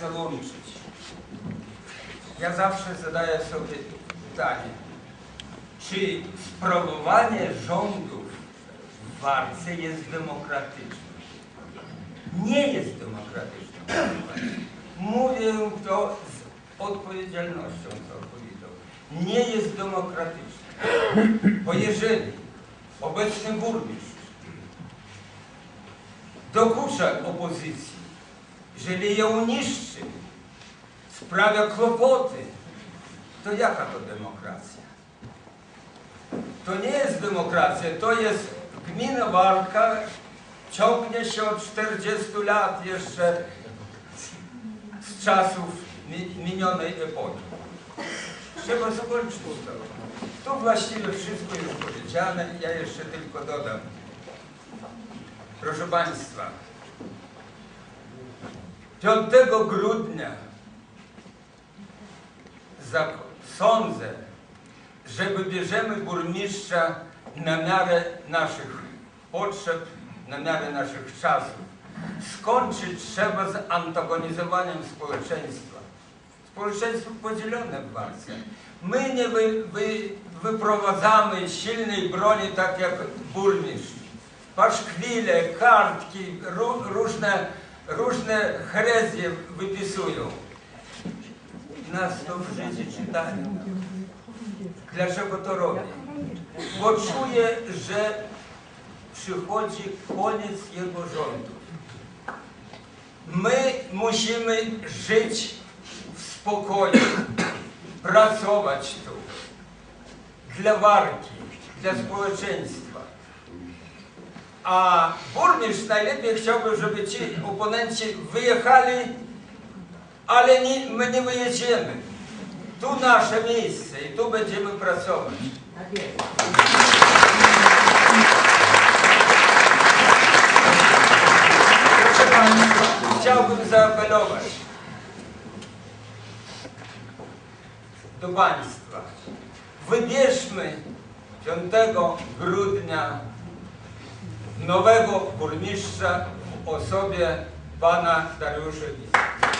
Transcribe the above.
załączyć. Ja zawsze zadaję sobie pytanie, czy sprawowanie rządów w Warce jest demokratyczne? Nie jest demokratyczne. Mówię to z odpowiedzialnością całkowitą. Nie jest demokratyczne. Bo jeżeli obecny burmistrz dokucza opozycji, jeżeli ją niszczy, sprawia kłopoty, to jaka to demokracja? To nie jest demokracja, to jest gmina walka, ciągnie się od 40 lat jeszcze z, czasów mi, minionej epoki. Trzeba skończyć to. Tu właściwie wszystko jest powiedziane, ja jeszcze tylko dodam. Proszę Państwa, 5 grudnia sądzę, że wybierzemy burmistrza na miarę naszych potrzeb, na miarę naszych czasów. Skończyć trzeba z antagonizowaniem społeczeństwa. Społeczeństwo podzielone w walce. My nie wy, wy, wyprowadzamy silnej broni tak jak burmistrz. Paszkwile, kartki, ró, różne, różne herezje wypisują. Nas to w życiu czytają. Dlaczego to robię? Bo czuję, że przychodzi koniec jego rządów. My musimy żyć w spokoju, pracować tu dla walki, dla społeczeństwa. A burmistrz najlepiej chciałby, żeby ci oponenci wyjechali, ale nie, my nie wyjedziemy. Tu nasze miejsce i tu będziemy pracować. Proszę Państwa, chciałbym zaapelować do Państwa. Wybierzmy 5 grudnia nowego burmistrza w osobie pana Dariusza Wiska.